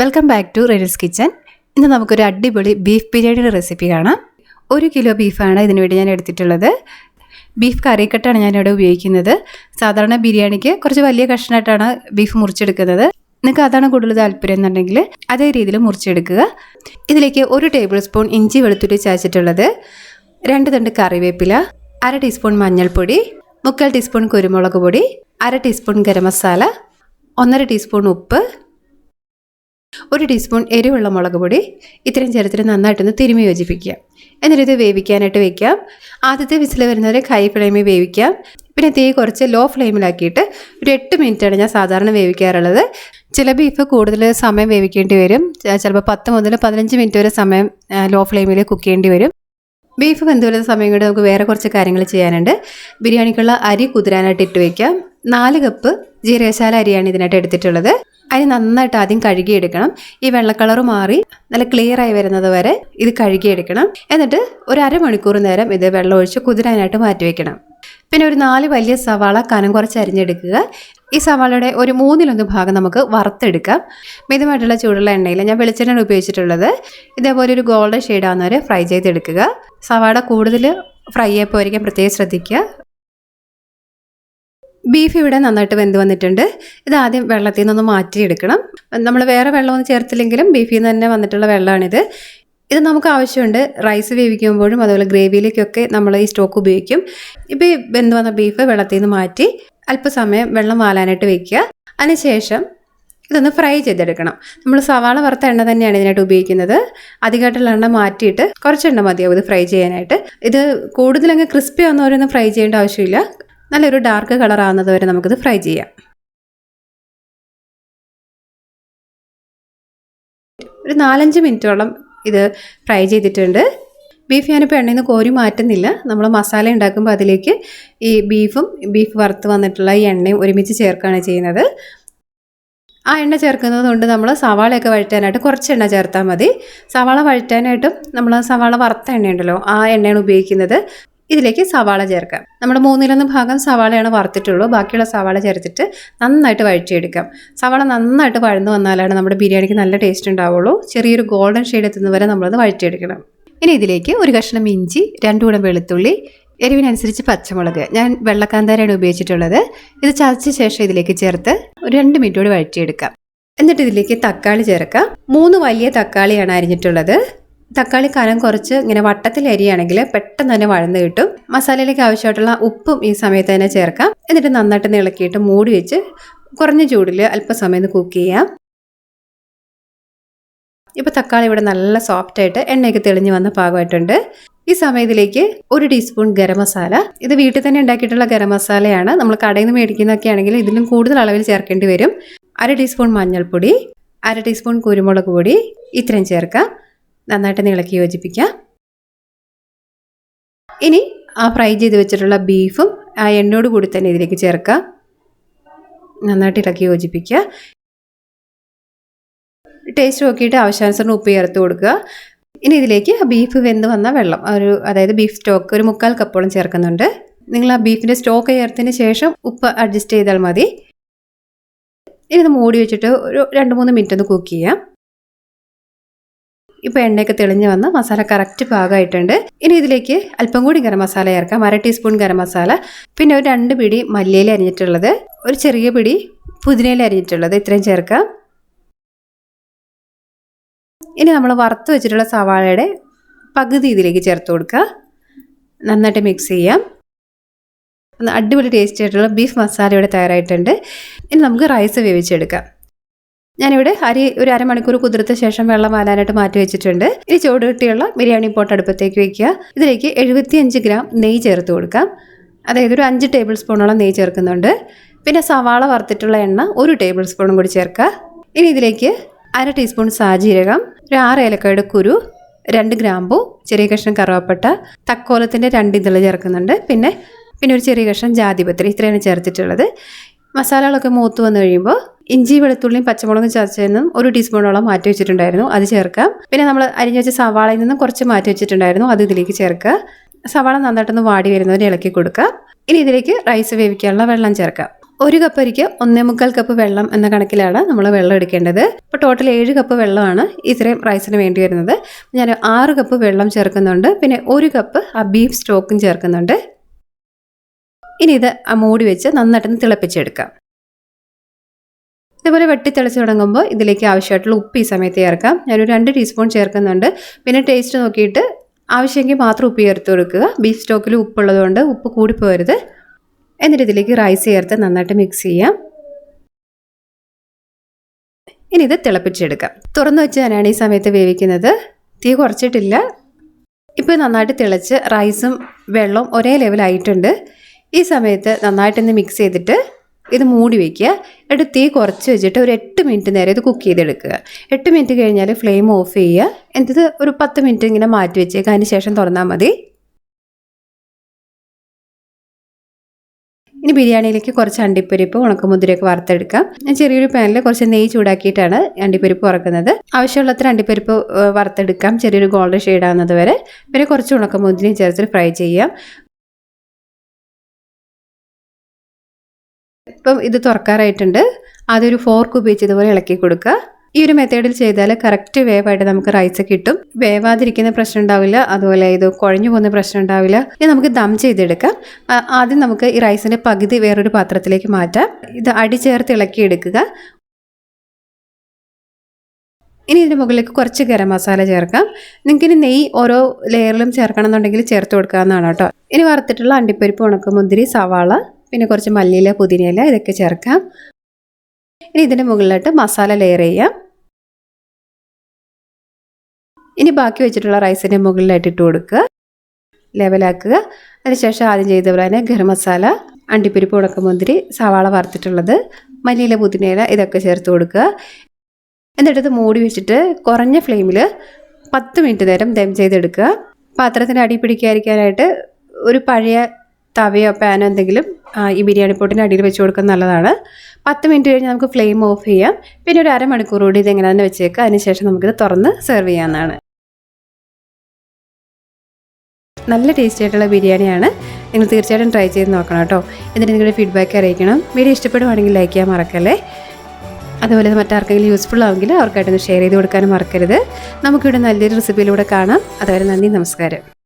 Welcome back to Reddy's kitchen ഇന്ന് നമുക്കൊരു അടിപൊളി ബീഫ് ബിരിയാണിയുടെ റെസിപ്പി കാണാം. ഒരു കിലോ ബീഫാണ് ഇതിനു വേണ്ടി ഞാൻ എടുത്തിട്ടുള്ളത്. ബീഫ് കറിക്കട്ടാണ് ഞാനിവിടെ ഉപയോഗിക്കുന്നത്. സാധാരണ ബിരിയാണിക്ക് കുറച്ച് വലിയ കഷ്ണമായിട്ടാണ് ബീഫ് മുറിച്ചെടുക്കുന്നത്. നിങ്ങൾക്ക് അതാണ് കൂടുതൽ താല്പര്യം എന്നുണ്ടെങ്കിൽ അതേ രീതിയിൽ മുറിച്ചെടുക്കുക. ഇതിലേക്ക് ഒരു ടേബിൾ സ്പൂൺ ഇഞ്ചി വെളുത്തുള്ളി ചായച്ചിട്ടുള്ളത് രണ്ട് തണ്ട് കറിവേപ്പില അര ടീസ്പൂൺ മഞ്ഞൾപ്പൊടി മുക്കാൽ ടീസ്പൂൺ കുരുമുളക് പൊടി അര ടീസ്പൂൺ ഗരം മസാല ഒന്നര ടീസ്പൂൺ ഉപ്പ് ഒരു ടീസ്പൂൺ എരിവുള്ള മുളക് പൊടി ഇത്രയും ചേർത്തിട്ട് നന്നായിട്ടൊന്ന് തിരുമി യോജിപ്പിക്കുക. എന്നിട്ട് ഇത് വേവിക്കാനായിട്ട് വെക്കാം. ആദ്യത്തെ വിസിൽ വരുന്നവരെ ഹൈ ഫ്ലെയിമിൽ വേവിക്കാം. പിന്നെ തീ കുറച്ച് ലോ ഫ്ലെയിമിലാക്കിയിട്ട് ഒരു എട്ട് മിനിറ്റാണ് ഞാൻ സാധാരണ വേവിക്കാറുള്ളത്. ചില ബീഫ് കൂടുതൽ സമയം വേവിക്കേണ്ടി വരും. ചിലപ്പോൾ പത്ത് മുതൽ പതിനഞ്ച് മിനിറ്റ് വരെ സമയം ലോ ഫ്ലെയിമിൽ കുക്ക് ചെയ്യേണ്ടി വരും. ബീഫ് വെന്ത് വരുന്ന സമയം കൊണ്ട് നമുക്ക് വേറെ കുറച്ച് കാര്യങ്ങൾ ചെയ്യാനുണ്ട്. ബിരിയാണിക്കുള്ള അരി കുതിരാനായിട്ട് ഇട്ട് വയ്ക്കാം നാല് കപ്പ് ജീരകശാല അരിയാണ് ഇതിനായിട്ട് എടുത്തിട്ടുള്ളത്. അരി നന്നായിട്ട് ആദ്യം കഴുകിയെടുക്കണം. ഈ വെള്ളക്കളർ കളർ മാറി നല്ല ക്ലിയർ ആയി വരുന്നത് വരെ ഇത് കഴുകിയെടുക്കണം. എന്നിട്ട് ഒരു അരമണിക്കൂർ നേരം ഇത് വെള്ളം ഒഴിച്ച് കുതിരാനായിട്ട് മാറ്റി വെക്കണം. പിന്നെ ഒരു നാല് വലിയ സവാള കനം കുറച്ച് അരിഞ്ഞെടുക്കുക. ഈ സവാളയുടെ ഒരു മൂന്നിലൊന്ന് ഭാഗം നമുക്ക് വറുത്തെടുക്കാം. മിതമായിട്ടുള്ള ചൂടുള്ള എണ്ണയിൽ ഞാൻ വെളിച്ചെണ്ണ ഉപയോഗിച്ചിട്ടുള്ളത്. ഇതേപോലെ ഒരു ഗോൾഡൻ ഷെയ്ഡ് ആവുന്നവരെ ഫ്രൈ ചെയ്തെടുക്കുക. സവാള കൂടുതൽ ഫ്രൈ ആയി പോയിരിക്കാൻ പ്രത്യേകം ശ്രദ്ധിക്കുക. ബീഫ് ഇവിടെ നന്നായിട്ട് വെന്ത് വന്നിട്ടുണ്ട്. ഇത് ആദ്യം വെള്ളത്തിൽ നിന്നൊന്ന് മാറ്റിയെടുക്കണം. നമ്മൾ വേറെ വെള്ളമൊന്നും ചേർത്തില്ലെങ്കിലും ബീഫിൽ നിന്ന് തന്നെ വന്നിട്ടുള്ള വെള്ളമാണിത് ഇത് നമുക്ക് ആവശ്യമുണ്ട് റൈസ് വേവിക്കുമ്പോഴും അതുപോലെ ഗ്രേവിയിലേക്കൊക്കെ നമ്മൾ ഈ സ്റ്റോക്ക് ഉപയോഗിക്കും. ഇപ്പോൾ ഈ വെന്ത് വന്ന ബീഫ് വെള്ളത്തിൽ നിന്ന് മാറ്റി അല്പസമയം വെള്ളം വാലാനായിട്ട് വെക്കുക. അതിനുശേഷം ഇതൊന്ന് ഫ്രൈ ചെയ്തെടുക്കണം. നമ്മൾ സവാള വറുത്ത എണ്ണ തന്നെയാണ് ഇതിനായിട്ട് ഉപയോഗിക്കുന്നത്. അധികമായിട്ടുള്ള എണ്ണ മാറ്റിയിട്ട് കുറച്ച് എണ്ണ മതിയാവും ഇത് ഫ്രൈ ചെയ്യാനായിട്ട്. ഇത് കൂടുതലങ്ങ് ക്രിസ്പി ആവുന്നവരൊന്നും ഫ്രൈ ചെയ്യേണ്ട ആവശ്യമില്ല. നല്ലൊരു ഡാർക്ക് കളർ ആവുന്നത് വരെ നമുക്കിത് ഫ്രൈ ചെയ്യാം. ഒരു നാലഞ്ച് മിനിറ്റോളം ഇത് ഫ്രൈ ചെയ്തിട്ടുണ്ട്. ബീഫ് ഞാനിപ്പോൾ എണ്ണയിൽ നിന്ന് കോരി മാറ്റുന്നില്ല. നമ്മൾ മസാല ഉണ്ടാക്കുമ്പോൾ അതിലേക്ക് ഈ ബീഫും ബീഫ് വറുത്ത് വന്നിട്ടുള്ള ഈ എണ്ണയും ഒരുമിച്ച് ചേർക്കുകയാണ് ചെയ്യുന്നത്. ആ എണ്ണ ചേർക്കുന്നത് കൊണ്ട് നമ്മൾ സവാളയൊക്കെ വഴറ്റാനായിട്ട് കുറച്ച് എണ്ണ ചേർത്താൽ മതി. സവാള വഴറ്റാനായിട്ടും നമ്മൾ സവാള വറുത്ത എണ്ണയുണ്ടല്ലോ ആ എണ്ണയാണ് ഉപയോഗിക്കുന്നത്. ഇതിലേക്ക് സവാള ചേർക്കാം. നമ്മുടെ മൂന്നിലൊന്ന് ഭാഗം സവാളയാണ് വറുത്തിട്ടുള്ളൂ. ബാക്കിയുള്ള സവാള ചേർത്തിട്ട് നന്നായിട്ട് വഴറ്റിയെടുക്കാം. സവാള നന്നായിട്ട് വഴന്നു വന്നാലാണ് നമ്മുടെ ബിരിയാണിക്ക് നല്ല ടേസ്റ്റ് ഉണ്ടാവുള്ളൂ. ചെറിയൊരു ഗോൾഡൻ ഷെയ്ഡ് എത്തുന്നവരെ നമ്മളത് വഴറ്റിയെടുക്കണം. ഇനി ഇതിലേക്ക് ഒരു കഷ്ണം ഇഞ്ചി രണ്ടു കൂടം വെളുത്തുള്ളി എരിവിനനുസരിച്ച് പച്ചമുളക്. ഞാൻ വെള്ളക്കാന്താരയാണ് ഉപയോഗിച്ചിട്ടുള്ളത്. ഇത് ചതച്ച ശേഷം ഇതിലേക്ക് ചേർത്ത് ഒരു രണ്ട് കൂടി വഴറ്റിയെടുക്കാം. എന്നിട്ട് ഇതിലേക്ക് തക്കാളി ചേർക്കാം. മൂന്ന് വലിയ തക്കാളിയാണ് അരിഞ്ഞിട്ടുള്ളത്. തക്കാളി കനം കുറച്ച് ഇങ്ങനെ വട്ടത്തിൽ അരിയാണെങ്കിൽ പെട്ടെന്ന് തന്നെ വഴന്ന് കിട്ടും. മസാലയിലേക്ക് ആവശ്യമായിട്ടുള്ള ഉപ്പും ഈ സമയത്ത് തന്നെ ചേർക്കാം. എന്നിട്ട് നന്നായിട്ട് ഇളക്കിയിട്ട് മൂടി വെച്ച് കുറഞ്ഞ ചൂടിൽ അല്പസമയം കുക്ക് ചെയ്യാം. ഇപ്പോൾ തക്കാളി ഇവിടെ നല്ല സോഫ്റ്റ് ആയിട്ട് എണ്ണയൊക്കെ തെളിഞ്ഞ് വന്ന പാകമായിട്ടുണ്ട്. ഈ സമയത്തിലേക്ക് ഒരു ടീസ്പൂൺ ഗരം മസാല. ഇത് വീട്ടിൽ തന്നെ ഉണ്ടാക്കിയിട്ടുള്ള ഗരം മസാലയാണ്. നമ്മൾ കടയിൽ നിന്ന് മേടിക്കുന്നതൊക്കെ ആണെങ്കിൽ ഇതിലും കൂടുതൽ അളവിൽ ചേർക്കേണ്ടി വരും. അര ടീസ്പൂൺ മഞ്ഞൾപ്പൊടി അര ടീസ്പൂൺ കുരുമുളക് പൊടി ഇത്രയും ചേർക്കാം. നന്നായിട്ട് ഇളക്കി യോജിപ്പിക്കുക. ഇനി ആ ഫ്രൈ ചെയ്ത് വെച്ചിട്ടുള്ള ബീഫും ആ എണ്ണയോട് കൂടി തന്നെ ഇതിലേക്ക് ചേർക്കുക. നന്നായിട്ട് ഇളക്കി യോജിപ്പിക്കുക. ടേസ്റ്റ് നോക്കിയിട്ട് ആവശ്യാനുസരണം ഉപ്പ് ചേർത്ത് കൊടുക്കുക. ഇനി ഇതിലേക്ക് ബീഫ് വെന്ത് വന്ന വെള്ളം ഒരു അതായത് ബീഫ് സ്റ്റോക്ക് ഒരു മുക്കാൽ കപ്പോളം ചേർക്കുന്നുണ്ട്. നിങ്ങൾ ആ ബീഫിന്റെ സ്റ്റോക്ക് ചേർത്തതിന് ശേഷം ഉപ്പ് അഡ്ജസ്റ്റ് ചെയ്താൽ മതി. ഇനി ഇത് മൂടി വെച്ചിട്ട് ഒരു രണ്ട് മൂന്ന് മിനിറ്റ് ഒന്ന് കുക്ക് ചെയ്യാം. ഇപ്പോൾ എണ്ണയൊക്കെ തെളിഞ്ഞ് വന്ന് മസാല കറക്റ്റ് പാകമായിട്ടുണ്ട് ഇനി ഇതിലേക്ക് അല്പം കൂടി ഗരം മസാല ചേർക്കാം. അര ടീസ്പൂൺ ഗരം മസാല. പിന്നെ ഒരു രണ്ട് പിടി മല്ലിയില അരിഞ്ഞിട്ടുള്ളത്. ഒരു ചെറിയ പിടി പുതിനയില അരിഞ്ഞിട്ടുള്ളത്. ഇത്രയും ചേർക്കാം. ഇനി നമ്മൾ വറുത്ത് വെച്ചിട്ടുള്ള സവാളയുടെ പകുതി ഇതിലേക്ക് ചേർത്ത് കൊടുക്കുക. നന്നായിട്ട് മിക്സ് ചെയ്യാം. അടിപൊളി ടേസ്റ്റ് ആയിട്ടുള്ള ബീഫ് മസാല ഇവിടെ തയ്യാറായിട്ടുണ്ട്. ഇനി നമുക്ക് റൈസ് വേവിച്ചെടുക്കാം. ഞാനിവിടെ അരി ഒരു അരമണിക്കൂർ കുതിർത്ത ശേഷം വെള്ളം വാലാനായിട്ട് മാറ്റി വെച്ചിട്ടുണ്ട്. ഇനി ചൂട് കിട്ടിയുള്ള ബിരിയാണി പോട്ട് അടുപ്പത്തേക്ക് വെക്കുക. ഇതിലേക്ക് എഴുപത്തിയഞ്ച് ഗ്രാം നെയ്യ് ചേർത്ത് കൊടുക്കാം. അതായത് ഒരു അഞ്ച് ടേബിൾ സ്പൂണോളം നെയ്യ് ചേർക്കുന്നുണ്ട്. പിന്നെ സവാള വറുത്തിട്ടുള്ള എണ്ണ ഒരു ടേബിൾ സ്പൂണും കൂടി ചേർക്കുക. ഇനി ഇതിലേക്ക് അര ടീസ്പൂൺ സാജീരകം ഒരു ആറ് ഏലക്കായുടെ കുരു രണ്ട് ഗ്രാമ്പു ചെറിയ കഷ്ണം കറുവാപ്പട്ട തക്കോലത്തിന്റെ രണ്ട് ഇതൾ ചേർക്കുന്നുണ്ട്. പിന്നെ പിന്നെ ഒരു ചെറിയ കഷ്ണം ജാതിപത്രി ഇത്രയാണ് ചേർത്തിട്ടുള്ളത്. മസാലകളൊക്കെ മൂത്ത് വന്നു കഴിയുമ്പോൾ ഇഞ്ചി വെളുത്തുള്ളിയും പച്ചമുളകും ചതച്ചതിൽ ഒരു ടീസ്പൂണോളം മാറ്റി വെച്ചിട്ടുണ്ടായിരുന്നു. അത് ചേർക്കാം പിന്നെ നമ്മൾ അരിഞ്ഞു വെച്ച സവാളയിൽ നിന്നും കുറച്ച് മാറ്റി വെച്ചിട്ടുണ്ടായിരുന്നു. അത് ഇതിലേക്ക് ചേർക്കുക. സവാള നന്നായിട്ടൊന്ന് വാടി വരുന്നവരെ ഇളക്കി കൊടുക്കുക. ഇനി ഇതിലേക്ക് റൈസ് വേവിക്കാനുള്ള വെള്ളം ചേർക്കാം ഒരു കപ്പ് അരിക്ക് ഒന്നേ മുക്കാൽ കപ്പ് വെള്ളം എന്ന കണക്കിലാണ് നമ്മൾ വെള്ളം എടുക്കേണ്ടത്. ഇപ്പോൾ ടോട്ടൽ ഏഴ് കപ്പ് വെള്ളമാണ് ഇത്രയും റൈസിന് വേണ്ടി വരുന്നത്. ഞാൻ ആറ് കപ്പ് വെള്ളം ചേർക്കുന്നുണ്ട്. പിന്നെ ഒരു കപ്പ് ആ ബീഫ് സ്റ്റോക്കും ചേർക്കുന്നുണ്ട്. ഇനി ഇത് മൂടി വെച്ച് നന്നായിട്ടൊന്ന് തിളപ്പിച്ചെടുക്കാം ഇതുപോലെ വെട്ടി തുടങ്ങുമ്പോൾ ഇതിലേക്ക് ആവശ്യമായിട്ടുള്ള ഉപ്പ് ഈ സമയത്ത് ചേർക്കാം. ഞാനൊരു രണ്ട് ടീസ്പൂൺ ചേർക്കുന്നുണ്ട്. പിന്നെ ടേസ്റ്റ് നോക്കിയിട്ട് ആവശ്യമെങ്കിൽ മാത്രം ഉപ്പ് ചേർത്ത് കൊടുക്കുക. ബീഫ് സ്റ്റോക്കിൽ ഉപ്പുള്ളതുകൊണ്ട് ഉപ്പ് കൂടിപ്പോരുത് എന്നിട്ട് ഇതിലേക്ക് റൈസ് ചേർത്ത് നന്നായിട്ട് മിക്സ് ചെയ്യാം. ഇനി ഇത് തിളപ്പിച്ചെടുക്കാം. തുറന്നു വെച്ച് തന്നെയാണ് ഈ സമയത്ത് വേവിക്കുന്നത്. തീ കുറച്ചിട്ടില്ല. ഇപ്പോൾ നന്നായിട്ട് തിളച്ച് റൈസും വെള്ളവും ഒരേ ലെവലായിട്ടുണ്ട് ഈ സമയത്ത് നന്നായിട്ടൊന്ന് മിക്സ് ചെയ്തിട്ട് ഇത് മൂടി വയ്ക്കുക എന്നിട്ട് തീ കുറച്ച് വെച്ചിട്ട് ഒരു എട്ട് മിനിറ്റ് നേരം ഇത് കുക്ക് ചെയ്തെടുക്കുക. എട്ട് മിനിറ്റ് കഴിഞ്ഞാൽ ഫ്ലെയിം ഓഫ് ചെയ്യുക. എന്നിട്ട് ഒരു പത്ത് മിനിറ്റ് ഇങ്ങനെ മാറ്റി വെച്ചേക്കുക. അതിന് ശേഷം തുറന്നാൽ മതി. ഇനി ബിരിയാണിയിലേക്ക് കുറച്ച് അണ്ടിപ്പരിപ്പ് ഉണക്കമുതിരയൊക്കെ വറുത്തെടുക്കാം. ഞാൻ ചെറിയൊരു പാനിൽ കുറച്ച് നെയ്യ് ചൂടാക്കിയിട്ടാണ് അണ്ടിപ്പരിപ്പ് വറക്കുന്നത്. ആവശ്യമുള്ളത്ര അണ്ടിപ്പരിപ്പ് വറുത്തെടുക്കാം. ചെറിയൊരു ഗോൾഡൻ ഷെയ്ഡ് ആകുന്നത് വരെ. പിന്നെ കുറച്ച് ഉണക്കമുതിരയും ചേർത്ത് ഫ്രൈ ചെയ്യാം. ഇപ്പം ഇത് തുറക്കാറായിട്ടുണ്ട്. ആദ്യം ഒരു ഫോർക്ക് ഉപയോഗിച്ച് ഇതുപോലെ ഇളക്കി കൊടുക്കുക. ഈ ഒരു മെത്തേഡിൽ ചെയ്താൽ കറക്റ്റ് വേവായിട്ട് നമുക്ക് റൈസ് കിട്ടും. വേവാതിരിക്കുന്ന പ്രശ്നം ഉണ്ടാവില്ല. അതുപോലെ ഇത് കുഴഞ്ഞു പോകുന്ന പ്രശ്നം ഉണ്ടാവില്ല. ഇത് നമുക്ക് ദം ചെയ്തെടുക്കാം. ആദ്യം നമുക്ക് ഈ റൈസിന്റെ പകുതി വേറൊരു പാത്രത്തിലേക്ക് മാറ്റാം. ഇത് അടി ചേർത്ത് ഇളക്കി എടുക്കുക. ഇനി ഇതിന് മുകളിലേക്ക് കുറച്ച് ഗരം മസാല ചേർക്കാം. നിങ്ങൾക്ക് ഇനി നെയ്യ് ഓരോ ലെയറിലും ചേർക്കണം എന്നുണ്ടെങ്കിൽ ചേർത്ത് കൊടുക്കാവുന്നതാണ് കേട്ടോ. ഇനി വറുത്തിട്ടുള്ള അണ്ടിപ്പരിപ്പ് ഉണക്കമുന്തിരി സവാള പിന്നെ കുറച്ച് മല്ലിയില പുതിനയില ഇതൊക്കെ ചേർക്കാം. ഇനി ഇതിന്റെ മുകളിലായിട്ട് മസാല ലെയർ ചെയ്യാം. ഇനി ബാക്കി വെച്ചിട്ടുള്ള റൈസിന്റെ മുകളിലായിട്ട് ഇട്ട് കൊടുക്കുക. ലെവലാക്കുക അതിനുശേഷം ആദ്യം ചെയ്ത പോലെ തന്നെ ഗരം മസാല അണ്ടിപ്പരിപ്പ് ഉണക്കമുന്തിരി സവാള വറുത്തിട്ടുള്ളത് മല്ലിയില പുതിനയില ഇതൊക്കെ ചേർത്ത് കൊടുക്കുക. എന്നിട്ട് ഇത് മൂടി വെച്ചിട്ട് കുറഞ്ഞ ഫ്ലെയിമിൽ പത്ത് മിനിറ്റ് നേരം ദം ചെയ്തെടുക്കുക. പാത്രത്തിന് അടി പിടിക്കാതിരിക്കാനായിട്ട് ഒരു പഴയ തവയോ പാനോ എന്തെങ്കിലും ഈ ബിരിയാണി പൊട്ടിന്റെ അടിയിൽ വെച്ച് കൊടുക്കുന്നത് നല്ലതാണ്. പത്ത് മിനിറ്റ് കഴിഞ്ഞ് നമുക്ക് ഫ്ലെയിം ഓഫ് ചെയ്യാം. പിന്നെ ഒരു അരമണിക്കൂർ കൂടി ഇത് എങ്ങനെ തന്നെ വെച്ചേക്കുക അതിനുശേഷം നമുക്കിത് തുറന്ന് സെർവ് ചെയ്യാവുന്നതാണ്. നല്ല ടേസ്റ്റി ആയിട്ടുള്ള ബിരിയാണിയാണ്. നിങ്ങൾ തീർച്ചയായിട്ടും ട്രൈ ചെയ്ത് നോക്കണം കേട്ടോ. എന്നിട്ട് നിങ്ങളുടെ ഫീഡ്ബാക്ക് അറിയിക്കണം. വീഡിയോ ഇഷ്ടപ്പെടുവാണെങ്കിൽ ലൈക്ക് ചെയ്യാൻ മറക്കല്ലേ? അതുപോലെ മറ്റാർക്കെങ്കിലും യൂസ്ഫുൾ ആവുമെങ്കിൽ അവർക്കായിട്ടൊന്ന് ഷെയർ ചെയ്ത് കൊടുക്കാനും മറക്കരുത്. നമുക്കിവിടെ നല്ലൊരു റെസിപ്പിയിലൂടെ കാണാം. അതുവരെ നന്ദി നമസ്കാരം.